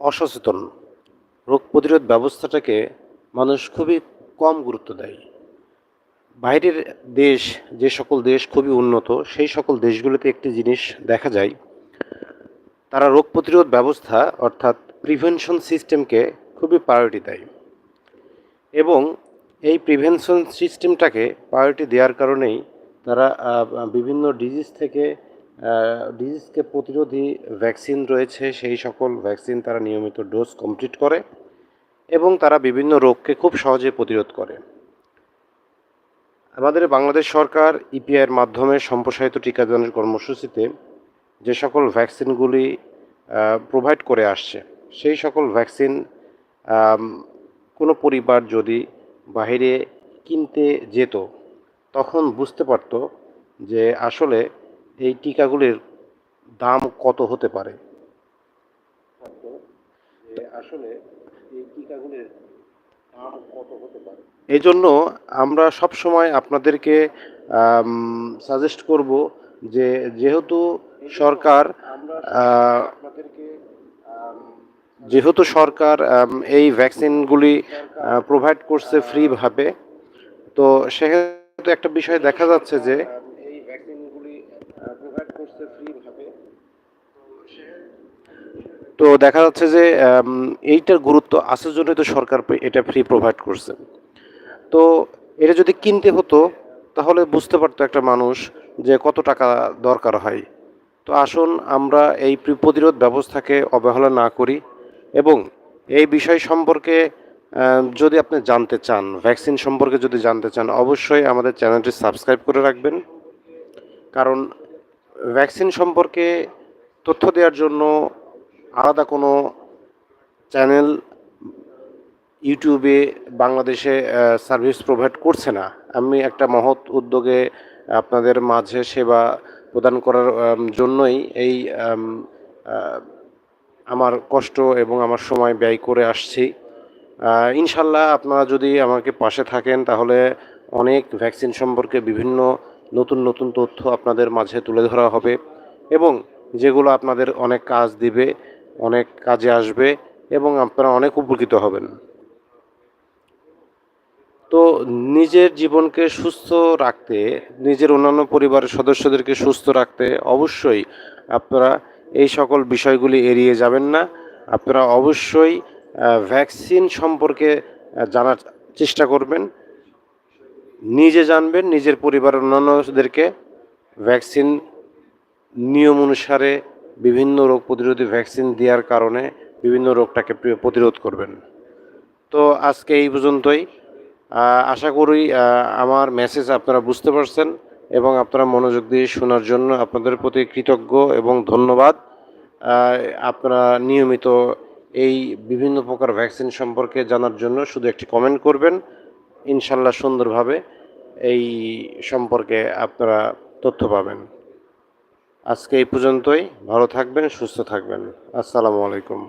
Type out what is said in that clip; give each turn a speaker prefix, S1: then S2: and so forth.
S1: অসচেতন। রোগ প্রতিরোধ ব্যবস্থাটাকে মানুষ খুবই কম গুরুত্ব দেয়। বাইরের দেশ, যে সকল দেশ খুবই উন্নত, সেই সকল দেশগুলোতে একটি জিনিস দেখা যায়, তারা রোগ প্রতিরোধ ব্যবস্থা অর্থাৎ প্রিভেনশন সিস্টেমকে খুবই প্রায়োরিটি দেয় এবং এই প্রিভেনশন সিস্টেমটাকে প্রায়োরিটি দেওয়ার কারণেই তারা বিভিন্ন ডিজিজ থেকে ডিজিজকে প্রতিরোধী ভ্যাকসিন রয়েছে, সেই সকল ভ্যাকসিন তারা নিয়মিত ডোজ কমপ্লিট করে এবং তারা বিভিন্ন রোগকে খুব সহজে প্রতিরোধ করে। আমাদের বাংলাদেশ সরকার ইপিআইয়ের মাধ্যমে সম্প্রসারিত টিকাদানের কর্মসূচিতে যে সকল ভ্যাকসিনগুলি প্রোভাইড করে আসছে, সেই সকল ভ্যাকসিন কোনো পরিবার যদি বাইরে কিনতে যেত, তখন বুঝতে পারত যে আসলে এই টিকাগুলির দাম কত হতে পারে? আসলে এই টিকাগুলির দাম কত হতে পারে? এই জন্য আমরা সব সময় আপনাদেরকে সাজেস্ট করব যে যেহেতু সরকার যেহেতু সরকার এই ভ্যাকসিনগুলি প্রোভাইড করছে ফ্রিভাবে তো সেক্ষেত্রে একটা বিষয় দেখা যাচ্ছে যে তো দেখা যাচ্ছে যে এইটার গুরুত্ব আসার জন্যই তো সরকার এটা ফ্রি প্রোভাইড করছে। তো এটা যদি কিনতে হতো, তাহলে বুঝতে পারতো একটা মানুষ যে কত টাকা দরকার হয়। তো আসুন আমরা এই প্রতিরোধ ব্যবস্থাকে অবহেলা না করি এবং এই বিষয় সম্পর্কে যদি আপনি জানতে চান ভ্যাকসিন সম্পর্কে যদি জানতে চান, অবশ্যই আমাদের চ্যানেলটি সাবস্ক্রাইব করে রাখবেন। কারণ ভ্যাকসিন সম্পর্কে তথ্য দেওয়ার জন্য আলাদা কোনো চ্যানেল ইউটিউবে বাংলাদেশে সার্ভিস প্রোভাইড করছে না। আমি একটা মহৎ উদ্যোগে আপনাদের মাঝে সেবা প্রদান করার জন্যই এই আমার কষ্ট এবং আমার সময় ব্যয় করে আসছি। ইনশাল্লাহ আপনারা যদি আমাকে পাশে থাকেন, তাহলে অনেক ভ্যাকসিন সম্পর্কে বিভিন্ন নতুন নতুন তথ্য আপনাদের মাঝে তুলে ধরা হবে এবং যেগুলো আপনাদের অনেক কাজ দিবে, অনেক কাজে আসবে এবং আপনারা অনেক উপকৃত হবেন। তো নিজের জীবনকে সুস্থ রাখতে, নিজের অন্যান্য পরিবারের সদস্যদেরকে সুস্থ রাখতে অবশ্যই আপনারা এই সকল বিষয়গুলি এড়িয়ে যাবেন না। আপনারা অবশ্যই ভ্যাকসিন সম্পর্কে জানার চেষ্টা করবেন। নিজে জানবেন, নিজের পরিবারের অন্যান্যদেরকে ভ্যাকসিন নিয়ম অনুসারে বিভিন্ন রোগ প্রতিরোধী ভ্যাকসিন দেওয়ার কারণে বিভিন্ন রোগটাকে প্রতিরোধ করবেন। তো আজকে এই পর্যন্তই। আশা করি আমার মেসেজ আপনারা বুঝতে পারছেন এবং আপনারা মনোযোগ দিয়ে শোনার জন্য আপনাদের প্রতি কৃতজ্ঞ এবং ধন্যবাদ। আপনারা নিয়মিত এই বিভিন্ন প্রকার ভ্যাকসিন সম্পর্কে জানার জন্য শুধু একটি কমেন্ট করবেন। ইনশাল্লাহ সুন্দরভাবে এই সম্পর্কে আপনারা তথ্য পাবেন। আজকে এই পর্যন্তই। ভালো থাকবেন, সুস্থ থাকবেন। আসসালামু আলাইকুম।